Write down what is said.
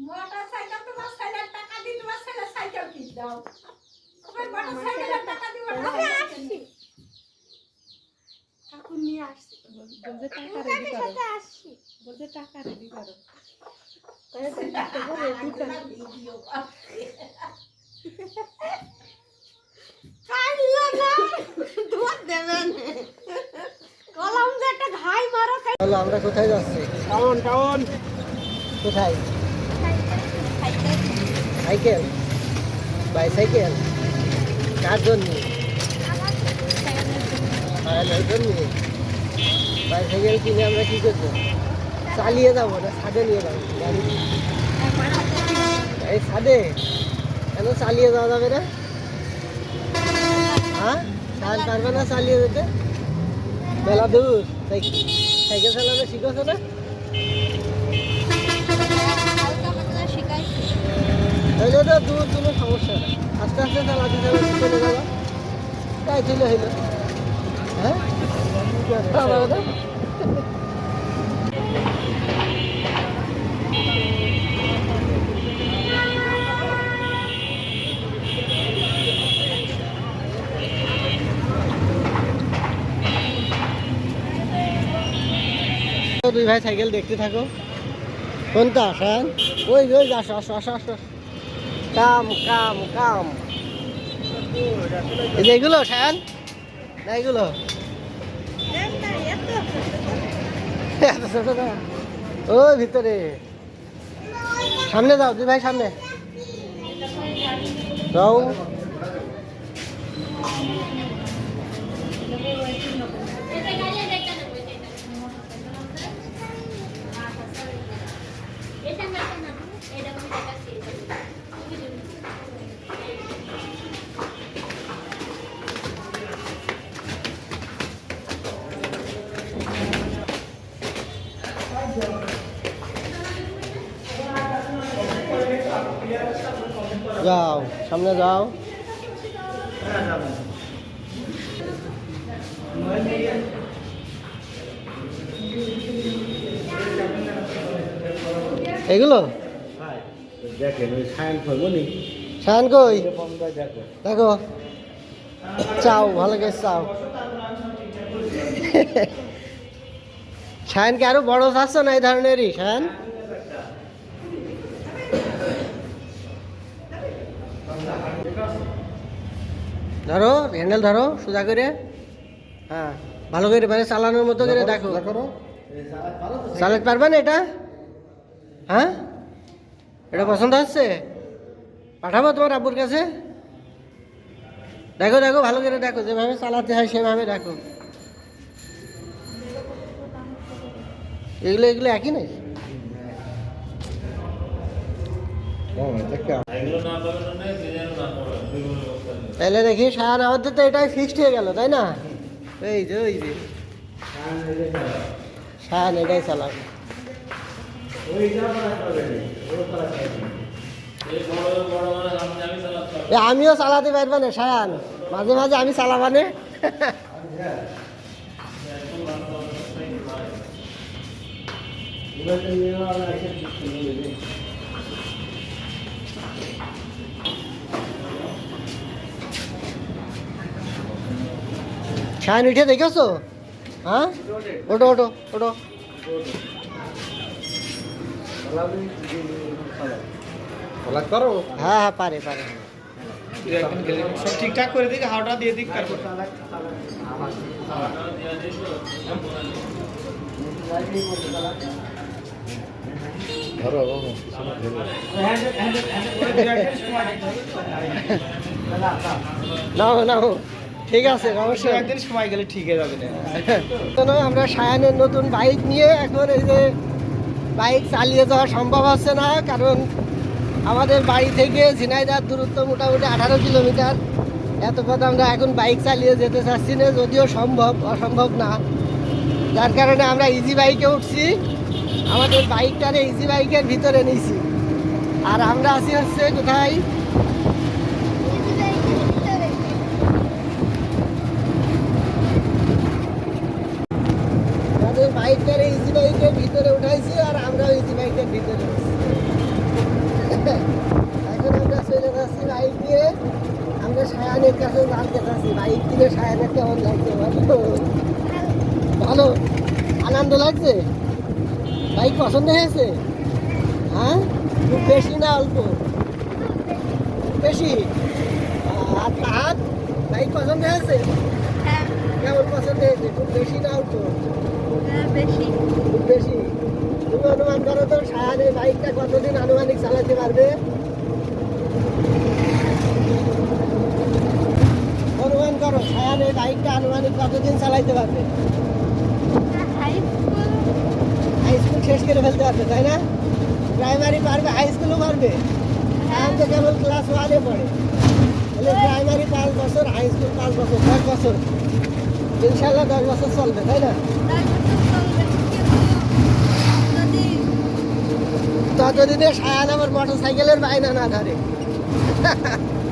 Motor cycle তোমার ছেলের টাকা তোমার ছেলের সাইকেল কিনে দাও। তোমার মোটর সাইকেলের টাকা দিয়ে আমি আসছি। কাকু নিয়ে আসছি বলছে টাকা রেডি করো। বলছে টাকা রেডি করো। কলম হ্যালো আমরা কোথায় যাচ্ছি? Town town. কোথায়? সাইকেল। বাইসাইকেল? কার জন্য? সায়ানের জন্য। বাইসাইকেল কিনে আমরা কি করব? চালিয়ে যাব না ছাদে নিয়ে যাব। এই ছাদে? কেন চালিয়ে যাওয়া যাবে না? হ্যাঁ? পারবে না চালিয়ে যেতে? মেলা দূর। সাইকেল সাইকেল চালানো শিখেছো না? তাহলে তো দূর কোনো সমস্যা না আস্তে আস্তে চালাতে চালাতে চলে যাবা। তাই ছিল হইল। হ্যাঁ? দুই ভাই সাইকেল দেখতে থাকো। কোনটা শান ওই ওই আসো আসো আসো আসো। কাম কাম কাম। এগুলো শান না, এগুলো? ওই ভিতরে। সামনে যাও, দুই ভাই সামনে। যাও। যাও সামনে যাও। এগুলো? সায়ন কই? দেখো। দেখো। চাও ভালো করে চাও। শায়নকে আরও বড় চাচ্ছ না এই ধরনেরই শায়ন ধরো হ্যান্ডেল ধরো সোজা করে। হ্যাঁ ভালো করে মানে চালানোর মতো করে দেখো। চালাতে পারবে না এটা? হ্যাঁ? এটা পছন্দ হচ্ছে? পাঠাবো তোমার আব্বুর কাছে? দেখো দেখো ভালো করে দেখো যেভাবে চালাতে হয় সেভাবে দেখো। এগুলো এগুলো একই নাই তাহলে দেখি সার আমাদের তো এটাই ফিক্সড হয়ে গেল তাই না? এই যে ওই যে। সার এটাই চালাবে। এ, আমিও চালাতে পারব না সায়ান মাঝে মাঝে আমি চালাবানে সায়ান উঠে দেখেছ? হ্যাঁ? ওটো ওটো ওটো করো। হ্যাঁ হ্যাঁ পারে পারে। সব ঠিকঠাক করে দিকে হাওটা দিয়ে দিক তারপর। ধরো। নাও নাও। ঠিক আছে অবশ্যই। একদিন সময় গেলে ঠিক হয়ে যাবে আমরা সায়ানের নতুন বাইক নিয়ে এখন এই যে বাইক চালিয়ে যাওয়া সম্ভব হচ্ছে না কারণ আমাদের বাড়ি থেকে ঝিনাইদার দূরত্ব মোটামুটি আঠারো কিলোমিটার। এত কথা আমরা এখন বাইক চালিয়ে যেতে চাচ্ছি না যদিও সম্ভব অসম্ভব না। যার কারণে আমরা ইজি বাইকে উঠছি। আমাদের বাইকটারে ইজি বাইকের ভিতরে নিয়েছি আর আমরা আছি হচ্ছে কোথায়? বাইকের ভিতরে উঠাইছি আর বাইকের আমরা চলে যাচ্ছি বাইক আমরা সায়ানের কাছে বাইক কিনে সায়ানের কেমন ভালো ভালো? আনন্দ লাগছে? বাইক পছন্দ হয়েছে? হ্যাঁ? খুব বেশি না অল্প? বেশি? আর হাত বাইক পছন্দ হয়েছে? হ্যাঁ কেমন পছন্দ হয়েছে খুব বেশি না অল্প। হ্যাঁ, বেশি। খুব বেশি। তুমি অনুমান করো তো সায়ানের বাইকটা কতদিন আনুমানিক চালাতে পারবে? অনুমান করো সায়ানের বাইকটা আনুমানিক কতদিন চালাইতে পারবে? হাই স্কুল হাই স্কুল শেষ করে ফেলতে পারবে তাই না? প্রাইমারি পারবে হাই স্কুলও পারবে। এখন তো কেবল ক্লাস ওয়ানে পড়ে। তাহলে প্রাইমারি পাঁচ বছর হাই স্কুল পাঁচ বছর দশ বছর। ইনশাল্লাহ দশ বছর চলবে তাই না? ততদিনে সায়ান আমার মোটর সাইকেলের বায়না না ধরে।